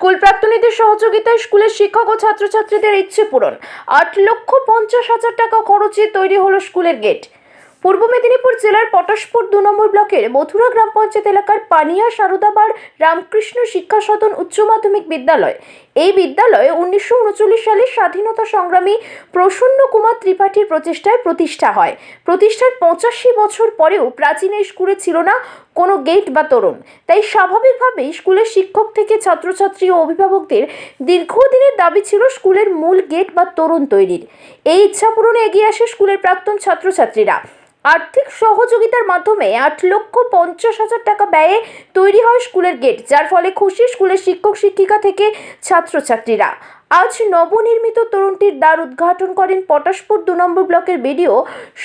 School প্রাক্তনীদের সহযোগিতায় স্কুলের শিক্ষক ও ছাত্রছাত্রীদের ইচ্ছে পূরণ। আট লক্ষ পঞ্চাশ হাজার টাকা খরচে তৈরি হলো স্কুলের গেট। পূর্ব মেদিনীপুর জেলার পটাশপুর দু নম্বর ব্লকের মথুরা গ্রাম পঞ্চায়েত এলাকার পানিয়া সারদাবার রামকৃষ্ণ শিক্ষা সদন উচ্চ মাধ্যমিক বিদ্যালয়। এই বিদ্যালয়ে উনিশশো সালে স্বাধীনতা সংগ্রামী প্রসন্ন কুমার ত্রিপাঠীর প্রচেষ্টায় প্রতিষ্ঠা হয়। প্রতিষ্ঠার পঁচাশি বছর পরেও প্রাচীন স্কুলে ছিল না কোনো গেট বা তরুণ। তাই স্বাভাবিকভাবেই স্কুলের শিক্ষক থেকে ছাত্রছাত্রী ও অভিভাবকদের দীর্ঘদিনের দাবি ছিল স্কুলের মূল গেট বা তরুণ তৈরির। এই ইচ্ছা পূরণে এগিয়ে আসে স্কুলের প্রাক্তন ছাত্রছাত্রীরা। আর্থিক সহযোগিতার মাধ্যমে আট লক্ষ পঞ্চাশ হাজার টাকা ব্যয়ে তৈরি হয় স্কুলের গেট, যার ফলে খুশি স্কুলের শিক্ষক শিক্ষিকা থেকে ছাত্রছাত্রীরা। আজ নবনির্মিত তরুণটির দ্বার উদ্ঘাটন করেন পটাশপুর দু নম্বর ব্লকের বিডিও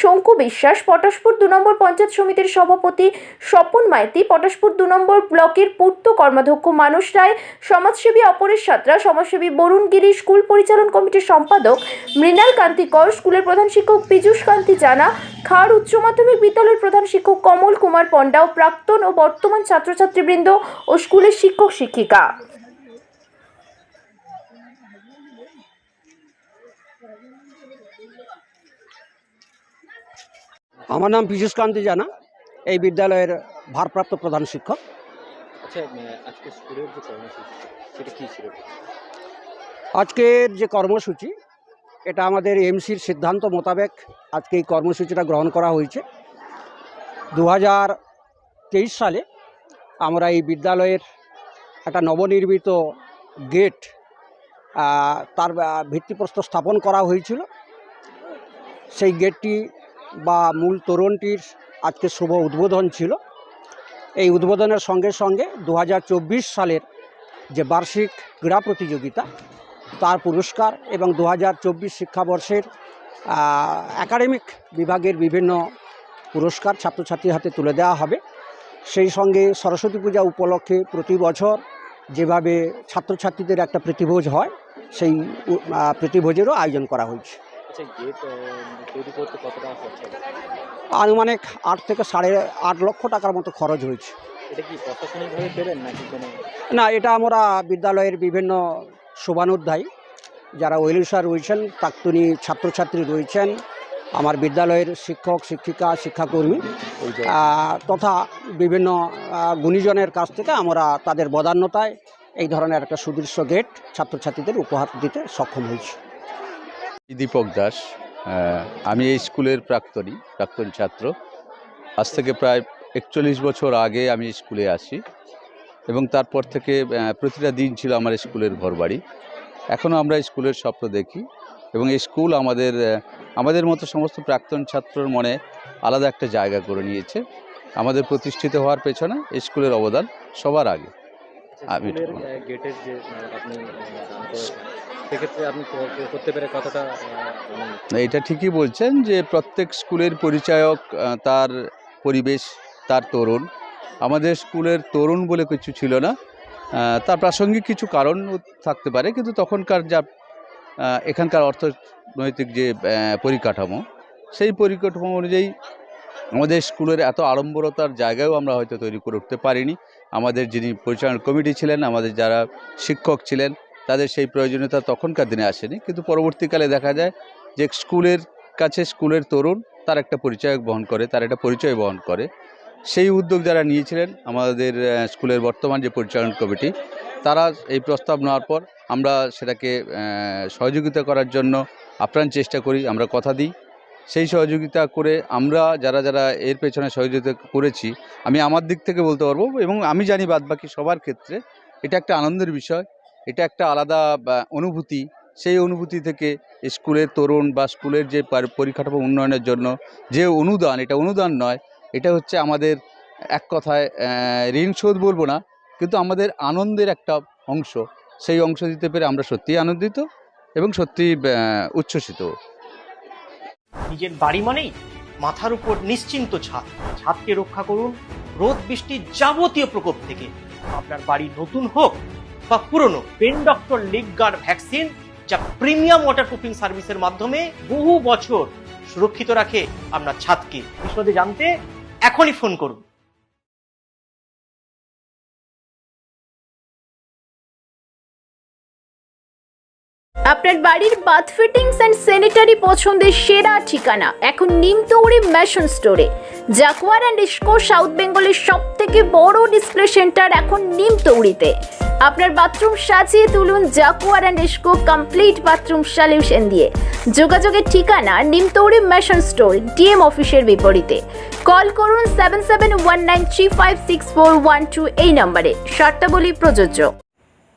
শঙ্কু বিশ্বাস। পটাশপুর দু নম্বর পঞ্চায়েত সমিতির সভাপতি স্বপন মাইতি, পটাশপুর দু নম্বর ব্লকের পূর্ত কর্মাধ্যক্ষ মানুষ রায়, সমাজসেবী অপরেশ সাঁতরা, সমাজসেবী বরুণ গিরি, স্কুল পরিচালন কমিটির সম্পাদক মৃণাল কান্তি কর স্কুলের প্রধান শিক্ষক পীযূষ কান্তি জানা, খাড় উচ্চ মাধ্যমিক বিদ্যালয়ের প্রধান শিক্ষক কমল কুমার পণ্ডা ও প্রাক্তন ও বর্তমান ছাত্রছাত্রীবৃন্দ ও স্কুলের শিক্ষক শিক্ষিকা। আমার নাম পীযূষ কান্তি জানা এই বিদ্যালয়ের ভারপ্রাপ্ত প্রধান শিক্ষক। আচ্ছা আজকের যে কর্মসূচি এটা আমাদের এমসির সিদ্ধান্ত মোতাবেক আজকে এই কর্মসূচিটা গ্রহণ করা হয়েছে। দু হাজার তেইশ সালে আমরা এই বিদ্যালয়ের একটা নবনির্মিত গেট তার ভিত্তিপ্রস্তর স্থাপন করা হয়েছিল। সেই গেটটি বা মূল তোরণটির আজকে শুভ উদ্বোধন ছিল। এই উদ্বোধনের সঙ্গে সঙ্গে দু হাজার চব্বিশ সালের যে বার্ষিক ক্রীড়া প্রতিযোগিতা, তার পুরস্কার এবং দু হাজার চব্বিশ শিক্ষাবর্ষের একাডেমিক বিভাগের বিভিন্ন পুরস্কার ছাত্রছাত্রীর হাতে তুলে দেওয়া হবে। সেই সঙ্গে সরস্বতী পূজা উপলক্ষে প্রতি বছর যেভাবে ছাত্রছাত্রীদের একটা প্রীতিভোজ হয়, সেই প্রীতিভোজেরও আয়োজন করা হয়েছে। গেট তৈরি করতে কত টাকা খরচ আনুমানিক আট থেকে সাড়ে আট লক্ষ টাকার মতো খরচ হয়েছে। এটা কি প্রশাসনিকভাবে পেলেন নাকি কোনো? না এটা আমরা বিদ্যালয়ের বিভিন্ন শোভানুধ্যায়ী যারা ওয়েলিশা রয়েছেন প্রাক্তনী ছাত্রছাত্রী রয়েছেন আমার বিদ্যালয়ের শিক্ষক শিক্ষিকা শিক্ষাকর্মী তথা বিভিন্ন গুণীজনের কাছ থেকে আমরা তাদের বদান্যতায় এই ধরনের একটা সুদৃশ্য গেট ছাত্রছাত্রীদের উপহার দিতে সক্ষম হয়েছি। দীপক দাস আমি এই স্কুলের প্রাক্তনী প্রাক্তন ছাত্র। আজ থেকে প্রায় একচল্লিশ বছর আগে আমি স্কুলে আসি এবং তারপর থেকে প্রতিটা দিন ছিল আমার স্কুলের ঘরবাড়ি। এখনও আমরা স্কুলের স্বপ্ন দেখি এবং এই স্কুল আমাদের আমাদের মতো সমস্ত প্রাক্তন ছাত্রর মনে আলাদা একটা জায়গা করে নিয়েছে। আমাদের প্রতিষ্ঠিত হওয়ার পেছনে স্কুলের অবদান সবার আগে। আচ্ছা, আমি সেক্ষেত্রে এটা ঠিকই বলছেন যে প্রত্যেক স্কুলের পরিচায়ক তার পরিবেশ, তার তরুণ। আমাদের স্কুলের তরুণ বলে কিছু ছিল না। তার প্রাসঙ্গিক কিছু কারণ থাকতে পারে, কিন্তু তখনকার যা এখানকার অর্থনৈতিক যে পরিকাঠামো, সেই পরিকাঠামো অনুযায়ী আমাদের স্কুলের এত আড়ম্বরতার জায়গায়ও আমরা হয়তো তৈরি করে উঠতে পারিনি। আমাদের যিনি পরিচালনা কমিটি ছিলেন, আমাদের যারা শিক্ষক ছিলেন তাদের সেই প্রয়োজনীয়তা তখনকার দিনে আসেনি। কিন্তু পরবর্তীকালে দেখা যায় যে স্কুলের কাছে স্কুলের তরুণ তার একটা পরিচয় বহন করে, তার একটা পরিচয় বহন করে। সেই উদ্যোগ যারা নিয়েছিলেন আমাদের স্কুলের বর্তমান যে পরিচালন কমিটি, তারা এই প্রস্তাব নেওয়ার পর আমরা সেটাকে সহযোগিতা করার জন্য আপ্রাণ চেষ্টা করি, আমরা কথা দিই। সেই সহযোগিতা করে আমরা যারা যারা এর পেছনে সহযোগিতা করেছি, আমি আমার দিক থেকে বলতে পারব এবং আমি জানি বাদবাকি সবার ক্ষেত্রে এটা একটা আনন্দের বিষয়। এটা একটা আলাদা অনুভূতি। সেই অনুভূতি থেকে স্কুলের তরুণ বা স্কুলের যে পার- পরিকাঠামো উন্নয়নের জন্য যে অনুদান, এটা অনুদান নয়, এটা হচ্ছে আমাদের এক কথায় ঋণ শোধ বলব না, কিন্তু আমাদের আনন্দের একটা অংশ। সেই অংশ দিতে পেরে আমরা সত্যিই আনন্দিত এবং সত্যি উচ্ছ্বসিত। নিজের বাড়ি মানেই মাথার উপর নিশ্চিন্ত ছাদ। ছাদকে রক্ষা করুন রোদ বৃষ্টির যাবতীয় প্রকোপ থেকে। আপনার বাড়ি নতুন হোক বা পুরনো pen doctor leak guard vaccine, যা প্রিমিয়াম ওয়াটারপ্রুফিং সার্ভিসের মাধ্যমে বহু বছর সুরক্ষিত রাখে আপনার ছাদকে। বিশদে জানতে এখনই ফোন করুন। আপনার বাড়ির বাথ ফিটিংস অ্যান্ড স্যানিটারি পছন্দের সেরা ঠিকানা এখন নিমতৌড়ি ম্যাশন স্টোরে জাকুয়ার অ্যান্ড ইস্কো, সাউথ বেঙ্গলের সব থেকে বড় ডিসপ্লে সেন্টার এখন নিমতৌড়িতে। আপনার বাথরুম সাজিয়ে তুলুন Jaquar and Essco complete bathroom solution দিয়ে। যোগাযোগের ঠিকানা নিমতৌড়ি ম্যাশন স্টোর, ডিএম অফিসের বিপরীতে। কল করুন seven seven one nine three five six four one two এই নম্বরে। শর্তাবলী প্রযোজ্য।